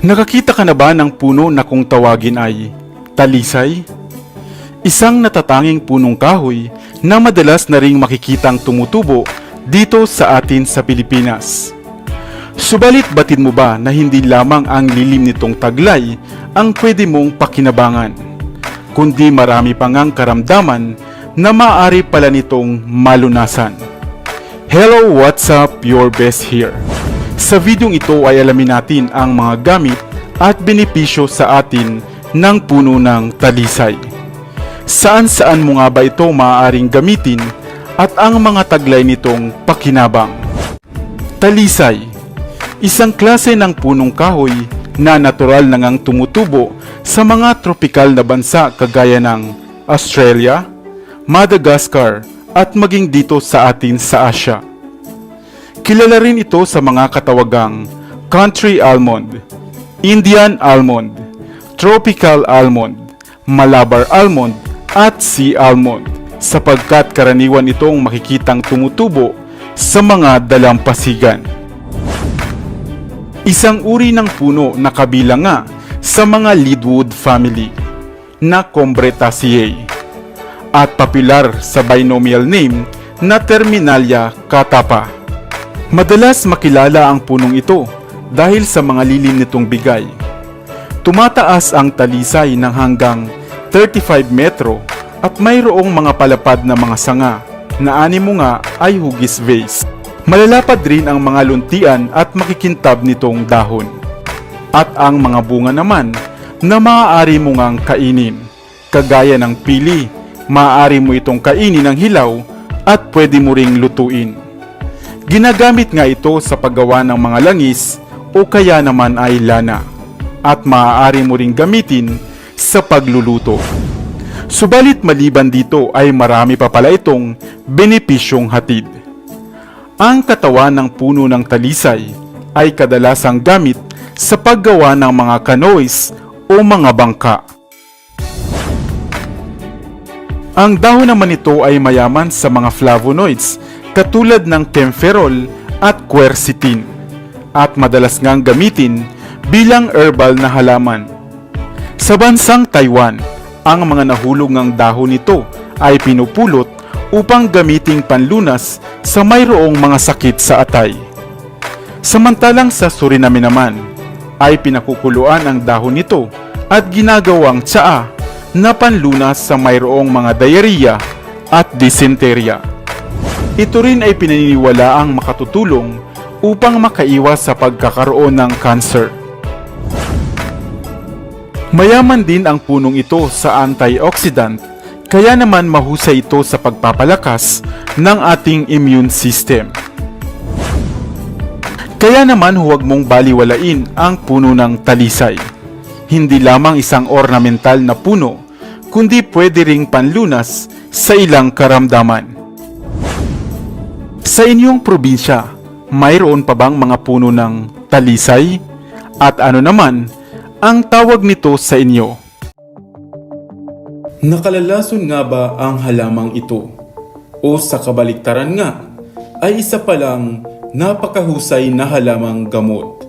Nakakita ka na ba ng puno na kung tawagin ay talisay? Isang natatanging punong kahoy na madalas na ring makikitang tumutubo dito sa atin sa Pilipinas. Subalit batid mo ba na hindi lamang ang lilim nitong taglay ang pwede mong pakinabangan, kundi marami pang ang karamdaman na maaari pala nitong malunasan. Hello, what's up? Your best here. Sa videong ito ay alamin natin ang mga gamit at benepisyo sa atin ng puno ng talisay. Saan saan mo nga ba ito maaaring gamitin at ang mga taglay nitong pakinabang? Talisay Isang klase ng punong kahoy na natural na ngang tumutubo sa mga tropikal na bansa kagaya ng Australia, Madagascar at maging dito sa atin sa Asia. Kilala rin ito sa mga katawagang country almond, Indian almond, tropical almond, Malabar almond at sea almond sapagkat karaniwan itong makikitang tumutubo sa mga dalampasigan. Isang uri ng puno na kabilang nga sa mga leadwood family na Combretaceae at popular sa binomial name na Terminalia catapa. Madalas makilala ang punong ito dahil sa mga lilim nitong bigay. Tumataas ang talisay ng hanggang 35 metro at mayroong mga palapad na mga sanga na animo nga ay hugis vase. Malalapad rin ang mga luntian at makikintab nitong dahon. At ang mga bunga naman na maaari mo ngang kainin. Kagaya ng pili, maaari mo itong kainin ng hilaw at pwede mo ring lutuin. Ginagamit nga ito sa paggawa ng mga langis o kaya naman ay lana at maaari mo ring gamitin sa pagluluto. Subalit maliban dito ay marami pa pala itong benepisyong hatid. Ang katawan ng puno ng talisay ay kadalasang gamit sa paggawa ng mga canoes o mga bangka. Ang dahon naman nito ay mayaman sa mga flavonoids katulad ng camphorol at quercetin at madalas ngang gamitin bilang herbal na halaman. Sa bansang Taiwan, ang mga nahulog ng dahon nito ay pinupulot upang gamiting panlunas sa mayroong mga sakit sa atay. Samantalang sa Suriname naman, ay pinakukuluan ang dahon nito at ginagawang tsaa na panlunas sa mayroong mga diarrhea at dysenteria. Ito rin ay pinaniniwala ang makatutulong upang makaiwas sa pagkakaroon ng cancer. Mayaman din ang punong ito sa antioxidant kaya naman mahusay ito sa pagpapalakas ng ating immune system. Kaya naman huwag mong baliwalain ang puno ng talisay. Hindi lamang isang ornamental na puno, kundi pwede ring panlunas sa ilang karamdaman. Sa inyong probinsya, mayroon pa bang mga puno ng talisay? At ano naman ang tawag nito sa inyo? Nakalalason nga ba ang halamang ito? O sa kabaliktaran nga, ay isa palang napakahusay na halamang gamot.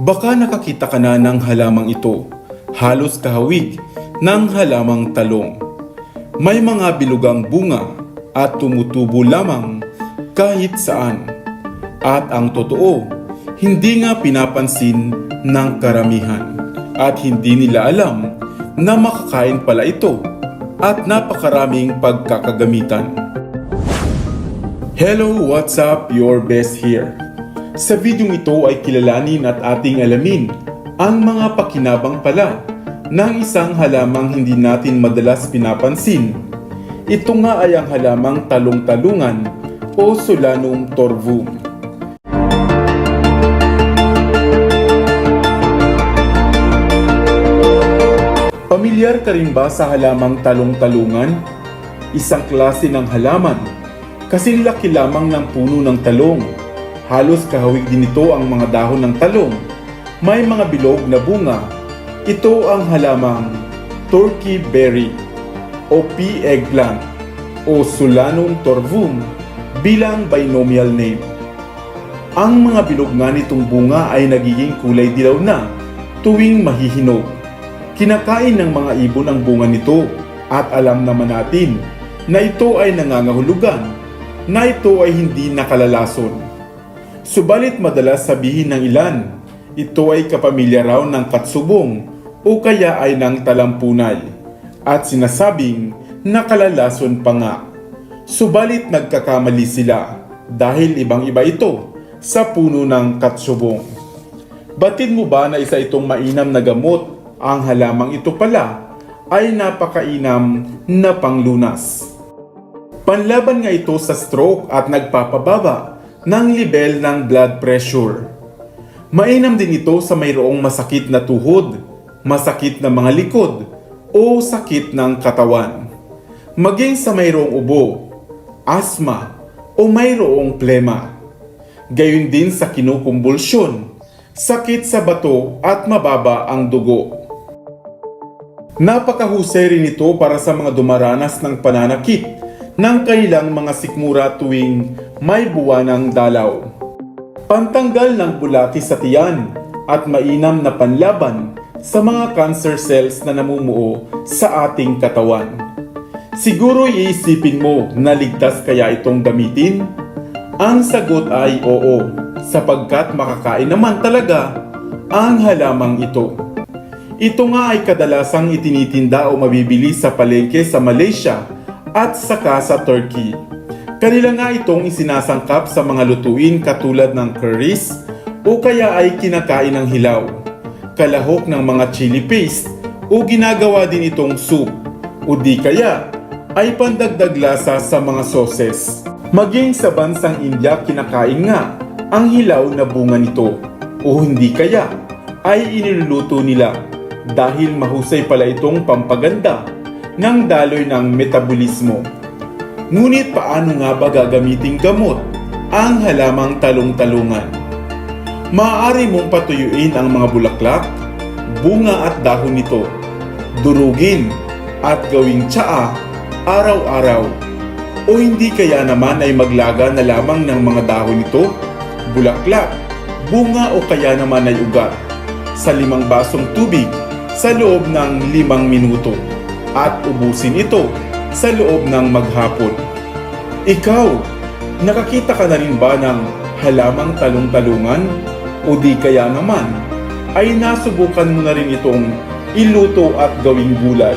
Baka nakakita ka na ng halamang ito, halos kahawig ng halamang talong. May mga bilugang bunga at tumutubo lamang kahit saan. At ang totoo, hindi nga pinapansin ng karamihan at hindi nila alam na makakain pala ito at napakaraming pagkakagamitan. Hello, what's up? Your best here. Sa videong ito ay kilalanin at ating alamin ang mga pakinabang pala ng isang halamang hindi natin madalas pinapansin. Ito nga ay ang halamang talong-talungan o Solanum torvum. Pamilyar ka rin ba sa halamang talong-talungan? Isang klase ng halaman. Kasing laki lamang ng puno ng talong. Halos kahawig din ito ang mga dahon ng talong. May mga bilog na bunga. Ito ang halamang turkey berry o pea eggplant o Solanum torvum bilang binomial name. Ang mga bilog nga nitong bunga ay nagiging kulay dilaw na tuwing mahihinog. Kinakain ng mga ibon ang bunga nito at alam naman natin na ito ay nangangahulugan, na ito ay hindi nakalalason. Subalit madalas sabihin ng ilan, ito ay kapamilya raw ng katsubong o kaya ay ng talampunay at sinasabing nakalalason pa nga. Subalit nagkakamali sila dahil ibang iba ito sa puno ng katsubong. Batid mo ba na isa itong mainam na gamot ang halamang ito pala ay napakainam na panglunas? Panlaban nga ito sa stroke at nagpapababa ng level ng blood pressure. Mainam din ito sa mayroong masakit na tuhod, masakit na mga likod, o sakit ng katawan. Maging sa mayroong ubo, asma, o mayroong plema. Gayon din sa kinukumbulsyon, sakit sa bato at mababa ang dugo. Napakahusay rin ito para sa mga dumaranas ng pananakit ng kanilang mga sikmura tuwing may buwanang dalaw. Pantanggal ng bulati sa tiyan at mainam na panlaban sa mga cancer cells na namumuo sa ating katawan. Siguro iisipin mo na ligtas kaya itong gamitin? Ang sagot ay oo, sapagkat makakain naman talaga ang halamang ito. Ito nga ay kadalasang itinitinda o mabibili sa palengke sa Malaysia at saka sa Turkey. Kanila nga itong isinasangkap sa mga lutuin katulad ng curries o kaya ay kinakain ng hilaw, kalahok ng mga chili paste o ginagawa din itong soup o di kaya ay pandagdag lasa sa mga sauces. Maging sa bansang India kinakain nga ang hilaw na bunga nito o hindi kaya ay iniluluto nila dahil mahusay pala itong pampaganda ng daloy ng metabolismo. Ngunit paano nga ba gagamiting gamot ang halamang talong-talungan? Maaari mong patuyuin ang mga bulaklak, bunga at dahon nito, durugin at gawing tsaa araw-araw. O hindi kaya naman ay maglaga na lamang ng mga dahon nito, bulaklak, bunga o kaya naman ay ugat sa limang basong tubig sa loob ng limang minuto at ubusin ito sa loob ng maghapon. Ikaw, nakakita ka na rin ba ng halamang talong-talungan? O di kaya naman, ay nasubukan mo na rin itong iluto at gawing gulay.